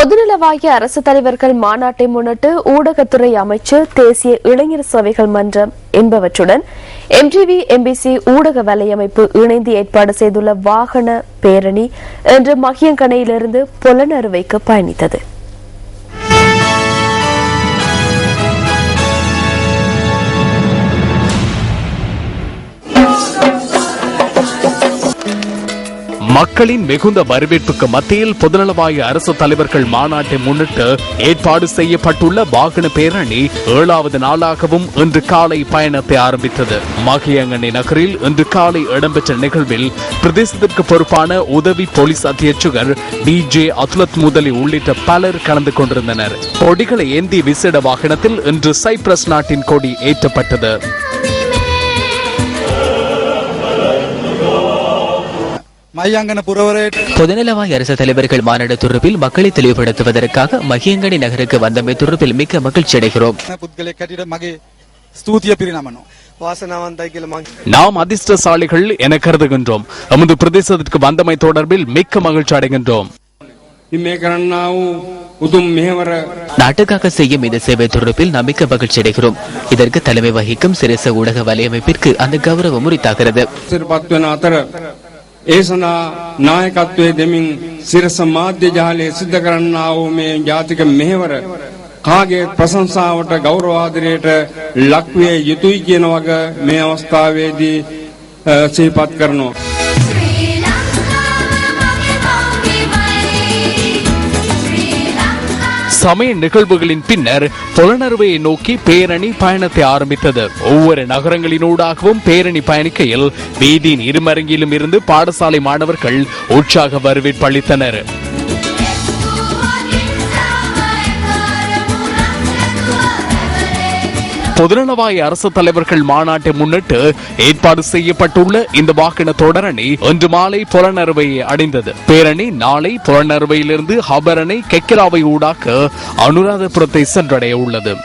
பொதுநலவாய அரசு தலைவர்கள் மாநாட்டை முன்னிட்டு ஊடகத்துறை அமைச்சர் தேசிய இளைஞர் சபைகள் மன்றம் என்பவற்றுடன் எம்டிவி எம்பிசி ஊடக வலையமைப்பு இணைந்து ஏற்பாடு செய்துள்ள வாகன பேரணி இன்று மகியங்கனையிலிருந்து புலனறுவைக்கு பயணித்தது. மக்களின் மிகுந்த வரவேற்புக்கு மத்தியில் பொதுநலவாய அரசு தலைவர்கள் மாநாட்டை முன்னிட்டு ஏற்பாடு செய்யப்பட்டுள்ள வாகன பேரணி ஏழாவது நாளாகவும் இன்று காலை பயணத்தை ஆரம்பித்தது. மகியங்கனி நகரில் இன்று காலை இடம்பெற்ற நிகழ்வில் பிரதேசத்திற்கு பொறுப்பான உதவி போலீஸ் அத்தியட்சகர் டி ஜே அதுலத் முதலி உள்ளிட்ட பலர் கலந்து கொண்டிருந்தனர். கொடிகளை ஏந்தி விசேட வாகனத்தில் இன்று சைப்ரஸ் நாட்டின் கொடி ஏற்றப்பட்டது. பொதுநலவாய் அரச தலைவர்கள் மாநாடு தொடர்பில் மக்களை தெளிவுபடுத்துவதற்காக மகியங்கனி நகருக்கு வந்தமை தொடர்பில் மிக்க மகிழ்ச்சி அடைகிறோம். நாம் அதிர்ஷ்டசாலிகள் என கருதுகின்றோம். நமது பிரதேசத்திற்கு வந்தமை தொடர்பில் மிக்க மகிழ்ச்சி அடைகின்றோம். நாட்டுக்காக செய்யும் இந்த சேவை தொடர்பில் நம்பிக்கை மகிழ்ச்சி அடைகிறோம். இதற்கு தலைமை வகிக்கும் சிரேச ஊடக வலையமைப்பிற்கு அந்த கௌரவம் உரித்தாகிறது. ඒ සඳහා නායකත්වය දෙමින් සිරස මාධ්‍ය ජාලය සිද්ධ කරන්නා වූ මේ ජාතික මෙහෙවර කාගේ ප්‍රශංසාවට ගෞරවාදරයට ලක්විය යුතුයි කියන වග මේ අවස්ථාවේදී අ, සිහිපත් කරනවා. சமய நிகழ்வுகளின் பின்னர் புலனறுவையை நோக்கி பேரணி பயணத்தை ஆரம்பித்தது. ஒவ்வொரு நகரங்களினூடாகவும் பேரணி பயணிக்கையில் வீதியின் இருமரங்கிலும் இருந்து பாடசாலை மாணவர்கள் உற்சாக வரவேற்பு அளித்தனர். பொதுநலவாய அரசு தலைவர்கள் மாநாட்டை முன்னிட்டு ஏற்பாடு செய்யப்பட்டுள்ள இந்த வாகன தொடரணி இன்று மாலை புலனறுவையை அடைந்தது. பேரணி நாளை புலனறுவையிலிருந்து ஹபரணை கெக்கிராவை ஊடாக அனுராதபுரத்தை சென்றடைய உள்ளது.